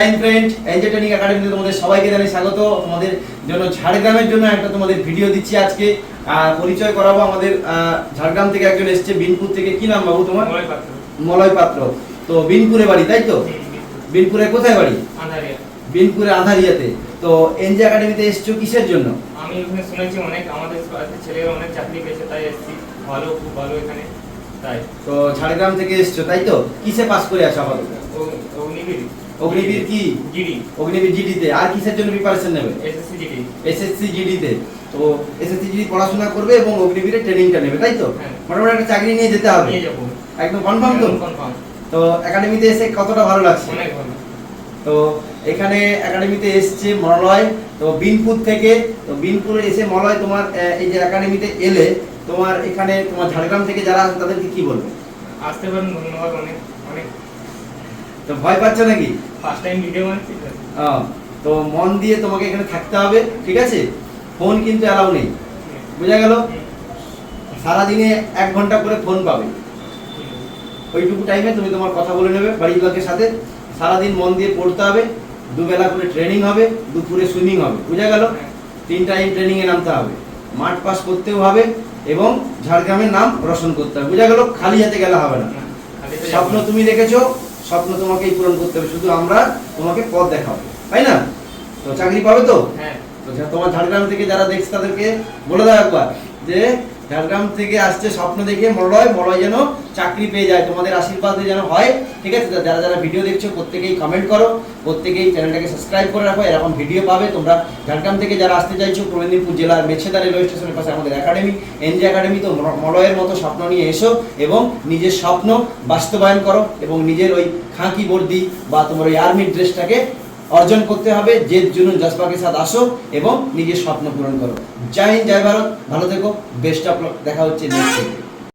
Friend NJ training একাডেমিতে তোমাদের সবাইকে জানাই স্বাগত। তোমাদের জন্য ঝাড়গ্রামের জন্য একটা তোমাদের ভিডিও দিচ্ছি আজকে। পরিচয় করাবো আমাদের ঝাড়গ্রাম থেকে একজন এসছে বিনপুর থেকে। কি নাম বাবু তোমার? মলয় পাত্র। তো বিনপুরে বাড়ি তাই তো? বিনপুরে। কোথায় বাড়ি? বিনপুরে আধারিয়াতে তো এনজে একাডেমিতে এসছো কিসের জন্য? আমি ওখানে শুনেছি অনেক আমাদের ছেলেরা অনেক চাকরি পেয়েছে তাই এসেছি। ভালো খুব ভালো এখানে তাই। তো ঝাড়গ্রাম থেকে এসছো তাই তো? কিসে পাস করে আসো আপাতত ও- অগ্নিবীর কি? জিডি অগ্নিবীর জিডিতে আর কিসের জন্য প্রিপারেশন নেবে? এসএসসি জিডি এসএসসি জিডিতে তো। এসএসসি জিডি পড়াশোনা করবে এবং অগ্নিবীরে ট্রেনিংটা নেবে তাই তো? হ্যাঁ। মোটামুটি একটা চাকরি নিয়ে যেতে হবে। একদম কনফার্ম তো? কনফার্ম তো একাডেমিতে এসে কতটা ভালো লাগছে? অনেক ভালো। তো এখানে একাডেমিতে এসছে মলয়। তো বিনপুর থেকে তো বিনপুরে এসে মলয় তোমার এই যে একাডেমিতে এলে তোমার এখানে তোমার ঝাড়গ্রাম থেকে যারা আসে তাদেরকে কি বলবে? আসতে পারেন ধন্যবাদ অনেক অনেক। তো ভয় পাচ্ছ নাকি? ফার্স্ট টাইম ভিডিও বানাচ্ছি তো। তো মন দিয়ে তোমাকে এখানে থাকতে হবে ঠিক আছে? ফোন কিন্তু অ্যালাউ নেই। বোঝা গেল? সারাদিনে এক ঘণ্টা করে ফোন পাবে। ওইটুকু টাইমে তুমি তোমার কথা বলে নেবে বাড়ির লোকের সাথে। সারাদিন মন দিয়ে পড়তে হবে। দুবেলা করে ট্রেনিং হবে দুপুরে সুইমিং হবে। বোঝা গেল? তিন টাইম ট্রেনিং এ নামতে হবে। মাঠ পাস করতেও হবে এবং ঝাড়গ্রামের নাম রোশন করতে হবে। বোঝা গেল? খালি হাতে গেলে হবে না। তো স্বপ্ন তুমি দেখেছ স্বপ্ন তোমাকেই পূরণ করতে হবে শুধু আমরা তোমাকে পথ দেখাবো তাই না? তো চাকরি পাবে তো? হ্যাঁ। তো তোমার ঝাড়গ্রাম থেকে যারা দেখছে তাদেরকে বলে দাও একবার যে ঝাড়গ্রাম থেকে আসছে স্বপ্ন দেখে মলয় মলয় যেন চাকরি পেয়ে যায়, তোমাদের আশীর্বাদে যেন হয়, ঠিক আছে? যারা যারা ভিডিও দেখছ, প্রত্যেকেই কমেন্ট করো, প্রত্যেকেই চ্যানেলটাকে সাবস্ক্রাইব করে রাখো, এরকম ভিডিও পাবে তোমরা। ঝাড়গ্রাম থেকে যারা আসতে চাইছো পূর্ব মেদিনীপুর জেলার মেছেদা রেলওয়ে স্টেশনের পাশে আমাদের একাডেমি এনজি একাডেমি তো মলয়ের মতো স্বপ্ন নিয়ে এসো এবং নিজের স্বপ্ন বাস্তবায়ন করো এবং নিজের ওই খাঁকি বর্দি বা তোমার ওই আর্মির ড্রেসটাকে অর্জন করতে হবে। যে জুনুন জজবাকে সাথে আসো এবং নিজের স্বপ্ন পূরণ করো জয় হিন্দ, জয় ভারত। ভালো থেকো। বেস্ট অফ দেখা হচ্ছে নেক্সট